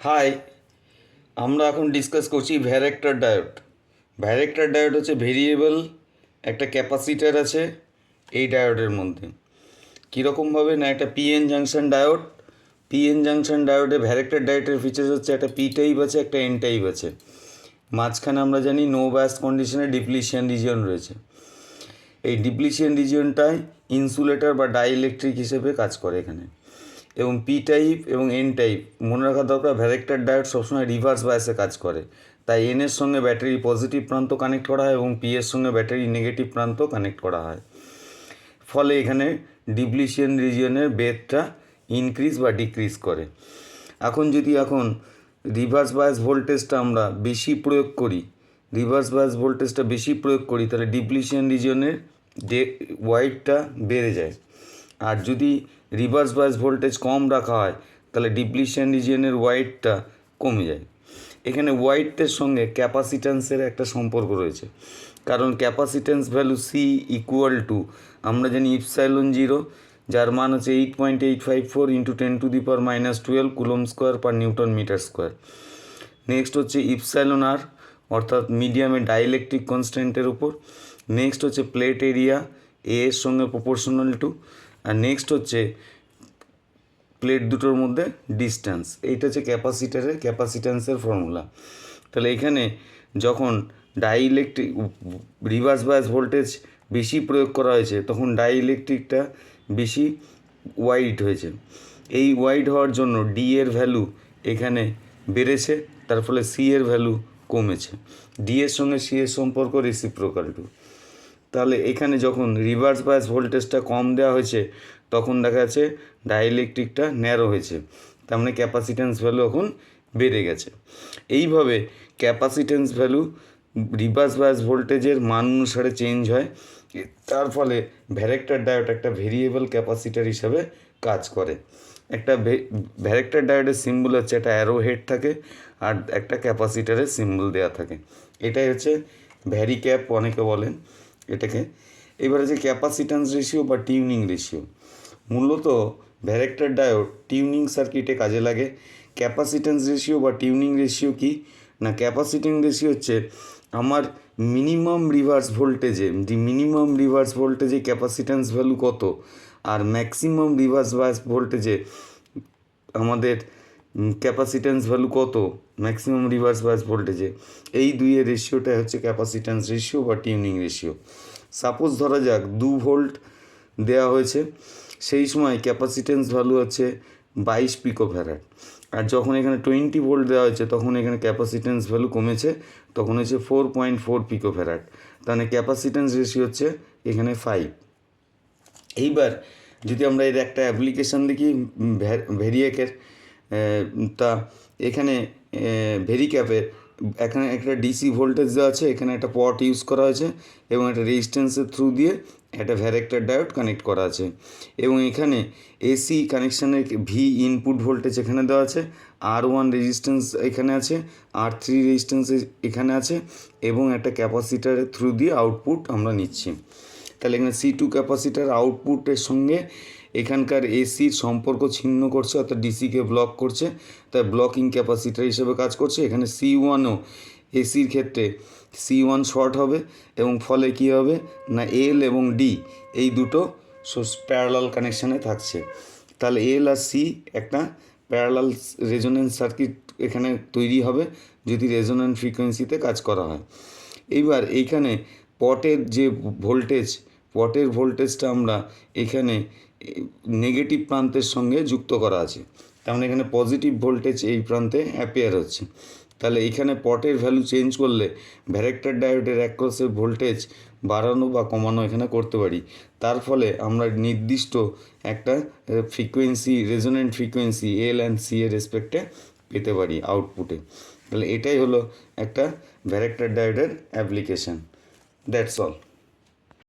High আমরা এখন discuss করছি ভ্যারেক্টর ডায়োড ভ্যারেক্টর ডায়োড হচ্ছে ভেরিয়েবল একটা ক্যাপাসিটার আছে এই ডায়োডের মধ্যে। কীরকমভাবে না একটা P N junction diode P N junction ডায়োডে varactor ডায়োডের ফিচার্স হচ্ছে একটা পি টাইপ আছে, একটা এন টাইপ আছে। মাঝখানে আমরা জানি নো ব্যাস কন্ডিশনে ডিপ্লিশিয়ান রিজিয়ন রয়েছে। এই ডিপ্লিশিয়ান রিজিয়নটায় ইনসুলেটর বা ডাইইলেকট্রিক হিসেবে কাজ করে এখানে। এবং পি টাইপ এবং এন টাইপ মনে রাখা দরকার ভ্যারেক্টার ডায়োড সবসময় রিভার্স বায়াসে কাজ করে। তাই এন এর সঙ্গে ব্যাটারি পজিটিভ প্রান্ত কানেক্ট করা হয় এবং পি এর সঙ্গে ব্যাটারি নেগেটিভ প্রান্ত কানেক্ট করা হয়। ফলে এখানে ডিপ্লিশিয়ান রিজিয়নের বেথটা ইনক্রিজ বা ডিক্রিজ করে। এখন যদি এখন রিভার্স বায়াস ভোল্টেজটা আমরা বেশি প্রয়োগ করি রিভার্স বায়াস ভোল্টেজটা বেশি প্রয়োগ করি, তাহলে ডিপ্লিশিয়ান রিজিয়নের যে ওয়াইডটা বেড়ে যায়। আর যদি রিভার্স বায়াস ভোল্টেজ কম রাখা হয়, তাহলে ডিপ্লিশিয়ান রিজিয়নের ওয়াইডটা কমে যায়। এখানে ওয়াইডের সঙ্গে ক্যাপাসিট্যান্সের একটা সম্পর্ক রয়েছে। কারণ capacitance value C equal to আমরা জানি ইপসাইলন জিরো যার মান হচ্ছে eight point eight five four into ten to the power minus twelve coulomb square per newton metre square next হচ্ছে ইপসাইলন আর অর্থাৎ মিডিয়ামে ডাইলেকট্রিক কনস্ট্যান্টের উপর। নেক্সট হচ্ছে প্লেট এরিয়া এ এর সঙ্গে প্রপোর্শনাল টু আর নেক্সট হচ্ছে প্লেট দুটোর মধ্যে ডিস্ট্যান্স এইটা হচ্ছে ক্যাপাসিটারের ক্যাপাসিট্যান্সের ফর্মুলা তাহলে এখানে যখন ডাইইলেকট্রিক রিভার্স বায়াস ভোল্টেজ বেশি প্রয়োগ করা হয়েছে, তখন ডাইইলেকট্রিকটা বেশি ওয়াইড হয়েছে। এই ওয়াইড হওয়ার জন্য ডি এর ভ্যালু এখানে বেড়েছে, তার ফলে সি এর ভ্যালু কমেছে। ডি এর সঙ্গে সি এর সম্পর্ক রেসিপ্রোকাল টু তাহলে এখানে যখন রিভার্স বায়াস ভোল্টেজটা কম দেওয়া হয়েছে, তখন দেখা যাচ্ছে ডাইইলেকট্রিকটা ন্যারো হয়েছে। তার মানে ক্যাপাসিট্যান্স ভ্যালু এখন বেড়ে গেছে। এইভাবে ক্যাপাসিট্যান্স ভ্যালু রিভার্স বায়াস ভোল্টেজের মান অনুসারে চেঞ্জ হয়। তার ফলে ভ্যারেক্টার ডায়োড একটা ভেরিয়েবল ক্যাপাসিটার হিসাবে কাজ করে। একটা ভ্যারেক্টার ডায়োডের সিম্বল হচ্ছে একটা অ্যারো হেড থাকে আর একটা ক্যাপাসিটারের সিম্বল দেওয়া থাকে। এটাই হচ্ছে ভ্যারি ক্যাপ অনেকে বলেন। এটাকে। এবার হচ্ছে ক্যাপাসিট্যান্স রেশিও বা টিউনিং রেশিও মূলত ভ্যারেক্টার ডায়োড টিউনিং সার্কিটে কাজে লাগে। ক্যাপাসিট্যান্স রেশিও বা টিউনিং রেশিও কি? না ক্যাপাসিটিং রেশিও হচ্ছে আমার মিনিমাম রিভার্স ভোল্টেজে মিনিমাম রিভার্স ভোল্টেজে ক্যাপাসিট্যান্স ভ্যালু কত, আর ম্যাক্সিমাম রিভার্স ভোল্টেজে আমাদের ক্যাপাসিট্যান্স ভ্যালু কত? ম্যাক্সিমাম রিভার্স বায়াস ভোল্টেজে এই দুইয়ের রেশিওটা হচ্ছে ক্যাপাসিট্যান্স রেশিও বা টিউনিং রেশিও সাপোজ ধরা যাক, দু ভোল্ট দেওয়া হয়েছে, সেই সময় ক্যাপাসিট্যান্স ভ্যালু হচ্ছে বাইশ পিকো ফ্যারাড আর যখন এখানে টোয়েন্টি ভোল্ট দেওয়া হয়েছে, তখন এখানে ক্যাপাসিট্যান্স ভ্যালু কমেছে, তখন হচ্ছে four point four pico farad তাহলে ক্যাপাসিট্যান্স রেশিও হচ্ছে এখানে ফাইভ এইবার যদি আমরা এর একটা অ্যাপ্লিকেশান দেখি ভেরিয়েকের তা এখানে ভেরিক্যাপের এখানে একটা ডিসি ভোল্টেজ দেওয়া আছে, এখানে একটা পট ইউজ করা হয়েছে এবং একটা রেজিস্ট্যান্সের থ্রু দিয়ে একটা ভ্যারেক্টর ডায়োড কানেক্ট করা আছে। এবং এখানে এসি কানেকশানের ভি ইনপুট ভোল্টেজ এখানে দেওয়া আছে আর ওয়ান রেজিস্ট্যান্স এখানে আছে আর থ্রি রেজিস্ট্যান্স এখানে আছে এবং একটা ক্যাপাসিটারের থ্রু দিয়ে আউটপুট আমরা নিচ্ছি। তাহলে এখানে সি টু ক্যাপাসিটার আউটপুটের সঙ্গে এখানকার এসির সম্পর্ক ছিন্ন করছে, অর্থাৎ ডিসিকে ব্লক করছে, তাই ব্লকিং ক্যাপাসিটার হিসেবে কাজ করছে। এখানে সি ওয়ানও এসির ক্ষেত্রে সি ওয়ান শর্ট হবে এবং ফলে কী হবে? না এল এবং ডি এই দুটো প্যারালাল কানেকশানে থাকছে। তাহলে এল আর সি একটা প্যারালাল রেজোনেন্স সার্কিট এখানে তৈরি হবে, যদি রেজোনেন্ট ফ্রিকোয়েন্সিতে কাজ করা হয়। এইবার এইখানে পটের যে ভোল্টেজ পটের ভোল্টেজটা আমরা এখানে নেগেটিভ প্রান্তের সঙ্গে যুক্ত করা আছে। তার মানে এখানে পজিটিভ ভোল্টেজ এই প্রান্তে অ্যাপিয়ার হচ্ছে। তাহলে এখানে পটের ভ্যালু চেঞ্জ করলে ভ্যারেক্টার ডায়োডের অ্যাক্রসের ভোল্টেজ বাড়ানো বা কমানো এখানে করতে পারি। তার ফলে আমরা নির্দিষ্ট একটা frequency resonant frequency L and C এর রেসপেক্টে পেতে পারি আউটপুটে তাহলে এটাই হলো একটা ভ্যারেক্টার ডায়োডের অ্যাপ্লিকেশান দ্যাটস অল